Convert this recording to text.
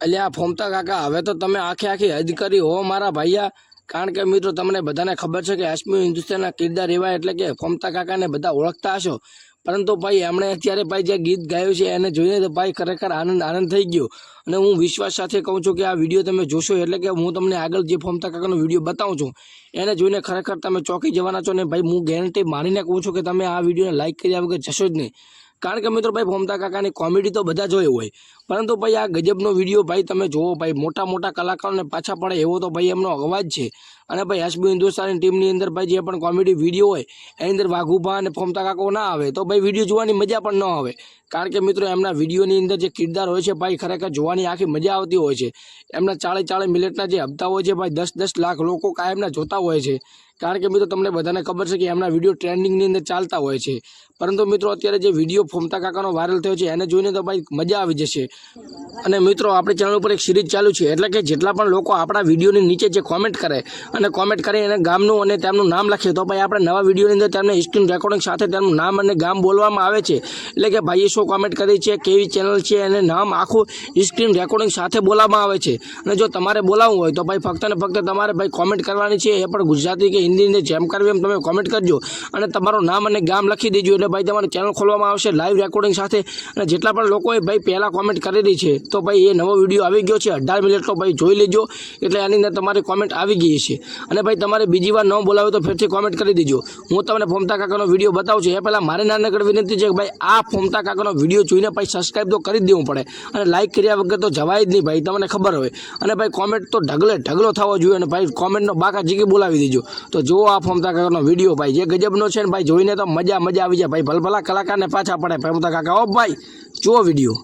અલ્યા ફોમતા કાકા, હવે તો તમે આખે આખી હદ કરી હો મારા ભાઈયા. કારણ કે મિત્રો તમને બધાને ખબર છે કે કાશ્મીર હિન્દુસ્તાનના કિરદાર એવા એટલે કે ફોમતા કાકાને બધા ઓળખતા હશો. પરંતુ ભાઈ, એમણે અત્યારે ભાઈ જે ગીત ગાયું છે એને જોઈને તો ભાઈ ખરેખર આનંદ આનંદ થઈ ગયો. અને હું વિશ્વાસ સાથે કહું છું કે આ વીડિયો તમે જોશો એટલે કે હું તમને આગળ જે ફોમતા કાકાનો વીડિયો બતાવું છું, એને જોઈને ખરેખર તમે ચોંકી જવાના છો ને ભાઈ, હું ગેરંટી માનીને કહું છું કે તમે આ વિડીયોને લાઈક કર્યા વગર જશો જ નહીં. કારણ કે મિત્રો ભાઈ ફોમતા કાકાની કોમેડી તો બધા જોઈ હોય. પરંતુ ભાઈ આ ગજબનો વીડિયો ભાઈ તમે જોવો ભાઈ, મોટા મોટા કલાકારોને પાછા પડે એવો તો ભાઈ એમનો અવાજ છે. અને ભાઈ એસબી હિન્દુસ્તાની ટીમની અંદર ભાઈ જે પણ કોમેડી વીડિયો હોય, એની અંદર વાઘુભા અને ફોમતા કાકો ના આવે, તો ભાઈ વીડિયો જોવાની મજા પણ ન આવે. કારણ કે મિત્રો એમના વિડીયોની અંદર જે કિરદાર હોય છે ભાઈ, ખરેખર જોવાની આખી મજા આવતી હોય છે. એમના ચાળે ચાળે મિનિટના જે હપ્તા હોય છે ભાઈ, દસ દસ લાખ લોકો કાયમના જોતા હોય છે. કારણ કે મિત્રો તમને બધાને ખબર છે કે એમના વીડિયો ટ્રેન્ડિંગની અંદર ચાલતા હોય છે. પરંતુ મિત્રો અત્યારે જે વીડિયો ફોમતા કાકાનો વાયરલ થયો છે, એને જોઈને તો ભાઈ મજા આવી જશે. અને મિત્રો આપણી ચેનલ ઉપર એક સિરીઝ ચાલુ છે, એટલે કે જેટલા પણ લોકો આપણા વિડીયોની નીચે જે કોમેન્ટ કરે અને કોમેન્ટ કરી એને ગામનું અને તેમનું નામ લખે, તો ભાઈ આપણે નવા વિડીયોની અંદર તેમને સ્ક્રીન રેકોર્ડિંગ સાથે તેમનું નામ અને ગામ બોલવામાં આવે છે. એટલે કે ભાઈએ શું કોમેન્ટ કરી છે, કેવી ચેનલ છે અને નામ આખું સ્ક્રીન રેકોર્ડિંગ સાથે બોલવામાં આવે છે. અને જો તમારે બોલાવવું હોય તો ભાઈ ફક્ત ને ફક્ત તમારે ભાઈ કોમેન્ટ કરવાની છે, એ પણ ગુજરાતી કે હિન્દીની જેમ કરવી એમ તમે કોમેન્ટ કરજો. અને તમારું નામ અને ગામ લખી દેજો. એટલે ભાઈ તમારી ચેનલ ખોલવામાં આવશે લાઈવ રેકોર્ડિંગ સાથે. અને જેટલા પણ લોકોએ ભાઈ પહેલાં કોમેન્ટ કરેલી છે, તો ભાઈ એ નવો વીડિયો આવી ગયો છે. અઢાર મિનિટનો ભાઈ જોઈ લેજો. એટલે એની અંદર તમારી કોમેન્ટ આવી ગઈ છે. અને ભાઈ તમારે બીજી વાર ન બોલાવે તો ફરીથી કોમેન્ટ કરી દેજો. હું તમને ફોમતા કાકાનો વીડિયો બતાવું છું. એ પહેલાં મારે નાનકડ વિનંતી છે કે ભાઈ આ ફોમતા કાકાનો વીડિયો જોઈને ભાઈ સબસ્ક્રાઈબ તો કરી દેવું પડે. અને લાઈક કર્યા વગર તો જવાય જ નહીં ભાઈ, તમને ખબર હોય. અને ભાઈ કોમેન્ટ તો ઢગલે ઢગલો થવો જોઈએ અને ભાઈ કોમેન્ટનો બાકા જીકી બોલાવી દેજો. તો જુઓ આ ફમતા કાકાનો વીડિયો ભાઈ. જે ગજબનો છે ને ભાઈ, જોઈને તો મજા મજા આવી જાય. ભાઈ, ભલભલા કલાકારને પાછા પડે. ફમતા કાકા ઓ ભાઈ, જુઓ વીડિયો.